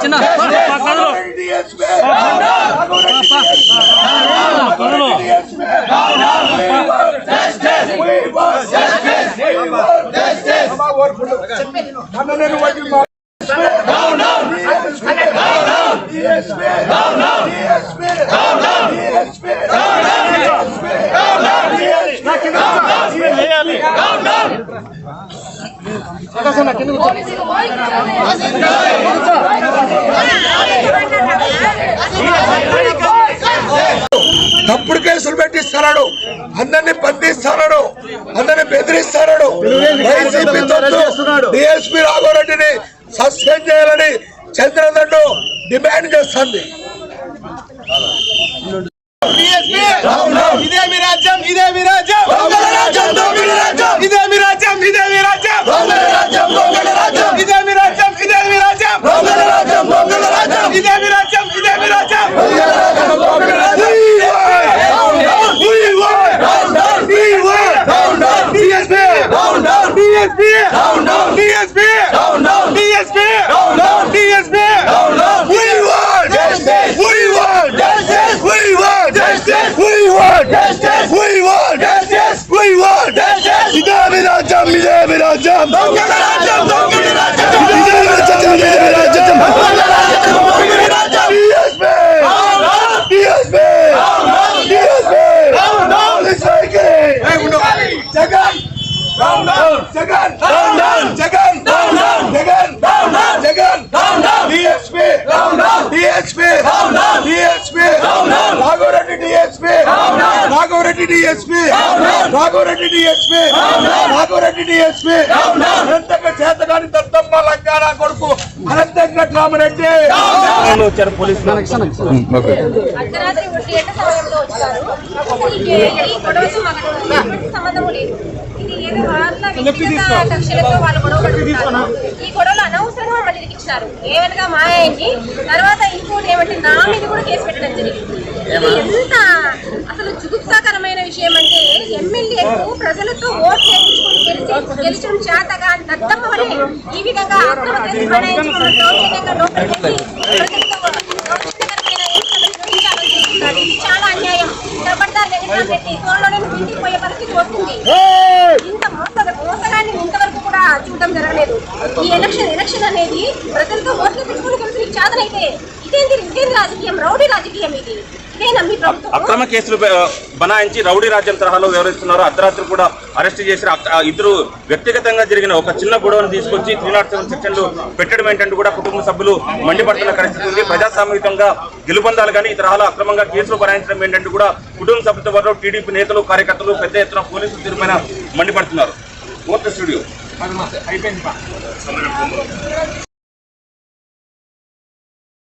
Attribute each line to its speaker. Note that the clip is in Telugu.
Speaker 1: சின்ன చిన్న
Speaker 2: తప్పుడు కేసులు పెట్టిస్తున్నాడు అందరినీ బంధిస్తున్నాడు అందరినీ బెదిరిస్తున్నాడు వైసీపీ డిఎస్పీ రాఘవరెడ్డిని సస్పెండ్ చేయాలని చంద్రదండు డిమాండ్ చేస్తుంది.
Speaker 3: ఇదే మీ రాజ్యం ఇదే మీ రాజ్యం! రాజ్యం దొంగల రాజ్యం దొంగల రాజ్యం విజయ రాజ్యం విజయ రాజ్యం దొంగల రాజ్యం
Speaker 2: దొంగల రాజ్యం DSP DSP DSP Jagan Jagan Jagan Jagan DSP DSP Raghavareddy DSP Raghavareddy DSP Raghavareddy DSP Raghavareddy DSP అనంతంగా చేతగాని దత్తమ్మ లంగారా కొడుకు అనంతంగా రామరెడ్డి
Speaker 4: అర్ధరాత్రి ఒంటి గంట సమయంలో వచ్చారు. సంబంధం లేదు. ఇది ఏదో వాళ్ళ వ్యక్తిగత కక్షలతో వాళ్ళు గొడవ పడుతున్నారు. ఇచ్చారు ఏవన్గా మాయండి తర్వాత ఇంకోటి ఏమంటే నా మీద కూడా కేసు పెట్టడం జరిగింది. ఎంత అసలు జుగుప్తాకరమైన విషయం అంటే ఎమ్మెల్యేకు ప్రజలతో ఓట్లు వేయించుకుని గెలిచి గెలిచడం చేతగా దద్దమ్మని ఈ విధంగా అక్రమ కేసు చాలా అన్యాయం. జబర్దార్ జగన్మోహన్ పెట్టి త్వరలోనే పిండిపోయే పరిస్థితి వస్తుంది. చూడడం జరగలేదు. ఈ ఎలక్షన్ ఎలక్షన్ అనేది ప్రజలతో ఓట్లు పెట్టుకుని కలిసి చాదనైతే ఇదేంటి ఇదేంటి రాజకీయం రౌడీ రాజకీయం ఇది.
Speaker 5: అక్రమ కేసులు బనాయించి రౌడీ రాజ్యం తరహాలో వ్యవహరిస్తున్నారు అర్ధరాత్రి కూడా అరెస్ట్ చేసిన ఇద్దరు వ్యక్తిగతంగా జరిగిన ఒక చిన్న గొడవను తీసుకొచ్చి త్రీ నాట్ సెవెన్ సెక్షన్లు పెట్టడం ఏంటంటే కూడా కుటుంబ సభ్యులు మండిపడుతున్న పరిస్థితి ఉంది. ప్రజాస్వామ్యంగా గెలుపొందాలి కానీ ఈ తరహాలో అక్రమంగా కేసులు బనాయించడం ఏంటంటే కూడా కుటుంబ సభ్యులతో పాటు టీడీపీ నేతలు కార్యకర్తలు పెద్ద ఎత్తున పోలీసులు తీరుపైన మండిపడుతున్నారు. స్టూడియో. అయిపోయింది